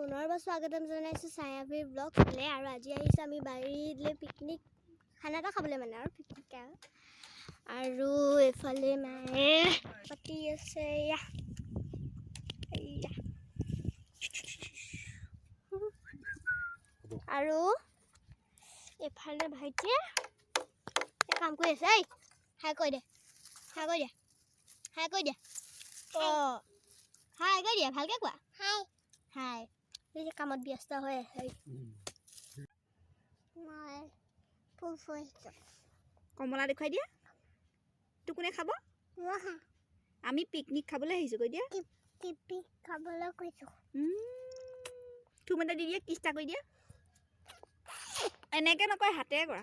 পুনৰবাৰ স্বাগতম জনাইছোঁ ছায়াভীৰ ব্লগ হ'লে আৰু আজি আহিছোঁ আমি বাৰীলৈ পিকনিক খানা এটা খাবলৈ মানে আৰু পিকনিক আৰু আৰু এইফালে মায়ে পাতি আছে আৰু এইফালে ভাইটিয়ে কাম কৰি আছে এই হাই কৈ দে হাই কৈ দিয়া হাই কৈ দিয়া অঁ হাই কৈ দিয়া ভালকৈ কোৱা হাই হাই বেশি কামত ব্যস্ত হয়ে মই ফুল ফুৰিছোঁ কমলা দেখুৱাই দিয়া তোক কোনে খাব আমি পিকনিক খাবলৈ আহিছোঁ কৈ দিয়া টিপি খাবলৈ কৈছোঁ থুমতে দি দিয়া কিষ্টা কৰি দিয়া এনেকৈ নকয় হাতেৰে কৰা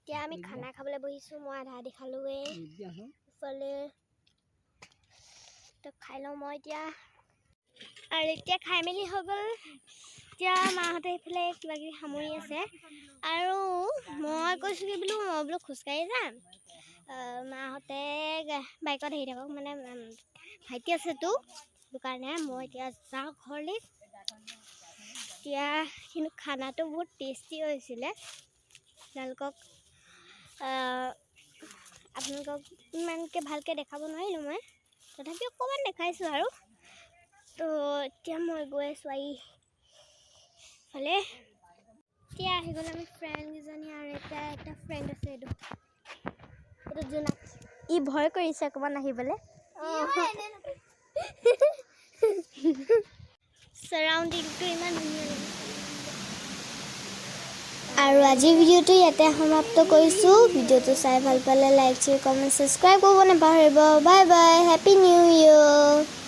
এতিয়া আমি খানা খাবলৈ বহিছোঁ মই আধা আধি খালোঁগৈ খাই লওঁ মই এতিয়া আৰু এতিয়া খাই মেলি হৈ গ'ল এতিয়া মাহঁতে সেইফালে কিবি সামৰি আছে আৰু মই কৈছোঁ কি বোলো মই বোলো খোজকাঢ়ি যাম মাহঁতে বাইকত আহি থাকক মানে ভাইটি আছেতো সেইটো কাৰণে মই এতিয়া যাওঁ ঘৰলৈ এতিয়া কিন্তু খানাটো বহুত টেষ্টি হৈছিলে আপোনালোকক আপোনালোকক ইমানকৈ ভালকৈ দেখাব নোৱাৰিলোঁ মই তথাপি অকণমান দেখাইছোঁ আৰু তো এতিয়া মই গৈ আছোঁ আহি হ'লে এতিয়া আহি গ'লে আমি ফ্ৰেণ্ডকেইজনী আৰু এটা এটা ফ্ৰেণ্ড আছে এইটো এইটো জোনাক ই ভয় কৰিছে অকণমান আহিবলৈ অঁ চাৰাউণ্ডিংটো ইমান ধুনীয়া আৰু আজিৰ ভিডিঅ'টো ইয়াতে সমাপ্ত কৰিছোঁ ভিডিঅ'টো চাই ভাল পালে লাইক শ্বেয়াৰ কমেণ্ট ছাবস্ক্ৰাইব কৰিব নাপাহৰিব bye bye happy new year